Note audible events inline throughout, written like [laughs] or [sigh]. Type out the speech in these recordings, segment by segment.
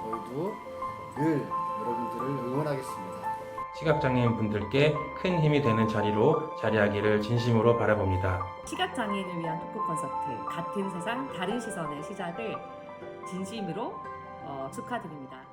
저희도 늘 여러분들을 응원하겠습니다. 시각장애인 분들께 큰 힘이 되는 자리로 자리하기를 진심으로 바라봅니다. 시각장애인을 위한 토크 콘서트 같은 세상 다른 시선의 시작을 진심으로 어, 축하드립니다.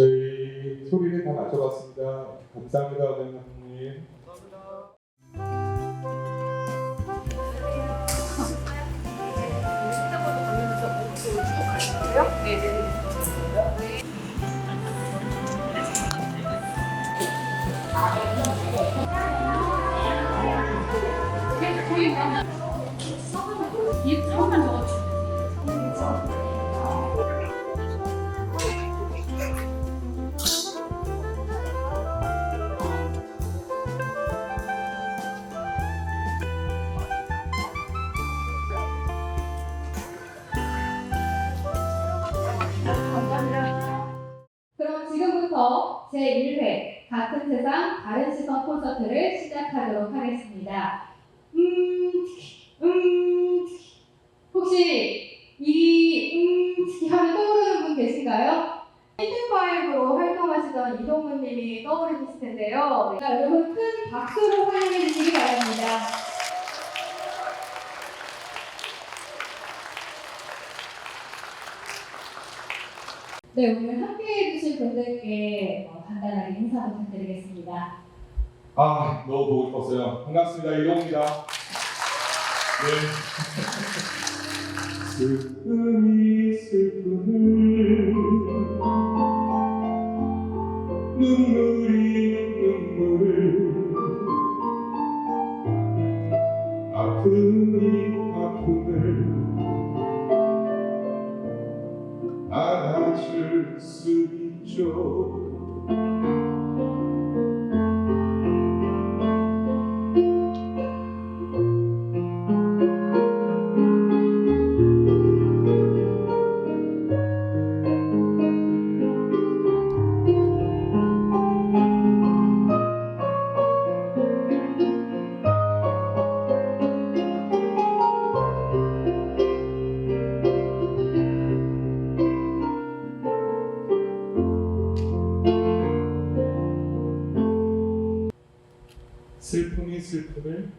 저희 소리를 다 맞춰봤습니다. 감사합니다, 원장 감 독님. 그럼 제1회 같은 세상 다른 시선 콘서트를 시작하도록 하겠습니다. 음, 음, 혹시 이 음, 하면 떠오르는 분 계신가요? 힌트파이브로 활동하시던 이동훈 님이 떠오르실 텐데요. 네, 자, 여러분 큰 박수로 환영해 주시기 바랍니다. 네, 오늘 함께 해 주실 분들께 어, 간단하게 인사 부탁드리겠습니다. 아, 너무 보고 싶었어요. 반갑습니다. 이동입니다. 네. [laughs] 슬픔이 슬픔을 눈물이 눈물을 아픔이 아픔을 안아줄 슬픔이 슬픔을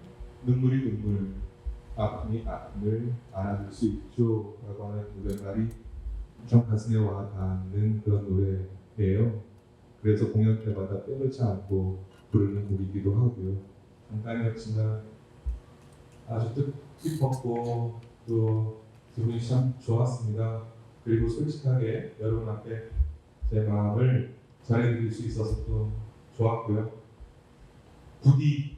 눈물이 눈물을 아픔이 아픔을 안아줄 수 있죠. 라고 하는 노래말이 좀 가슴에 와 닿는 그런 노래예요. 그래서 공연 때마다 빼놓지 않고 부르는 곡이기도 하고요. 간단했지만 아주 뜻깊었고 또 기분이 참 좋았습니다. 그리고 솔직하게 여러분 앞에 제 마음을 전해드릴 수 있어서 또 좋았고요 부디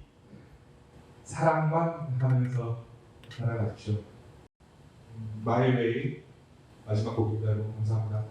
사랑만 하면서 살아가십시오. 마이 웨이 마지막 곡입니다. 여러분 감사합니다.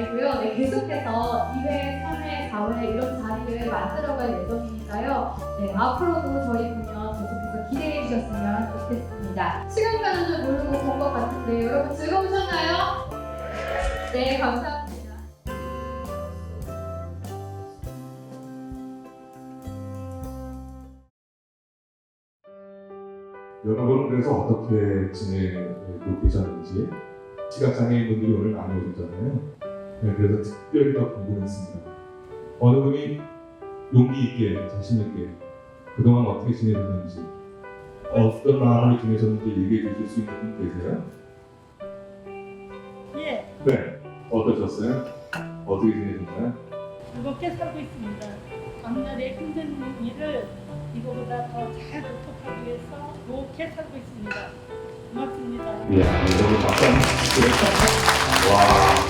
아니고요. 네, 계속해서 2회, 3회, 4회 이런 자리를 만들어갈 예정이니까요. 네, 앞으로도 저희 공연 계속해서 기대해 주셨으면 좋겠습니다. 시간 가는 줄 모르고 본 것 같은데 여러분 즐거우셨나요? 네, 감사합니다. 여러분 그래서 어떻게 지내고 계셨는지 시각장애인분들이 오늘 많이 오셨잖아요. 네, 그래서 특별히 더 궁금했습니다. 어느 분이 용기 있게 자신 있게 그동안 어떻게 지내셨는지 어떤 마음으로 지내셨는지 얘기해 주실 수 있는 분 계세요? 예, 네. 어떠셨어요? 어떻게 지내셨나요? 즐겁게 살고 있습니다. 앞날의 힘든 일을 이거보다 더 잘 극복하기 위해서 좋게 살고 있습니다. 고맙습니다. 이야, 여러분 박수 한번 주세요. 와,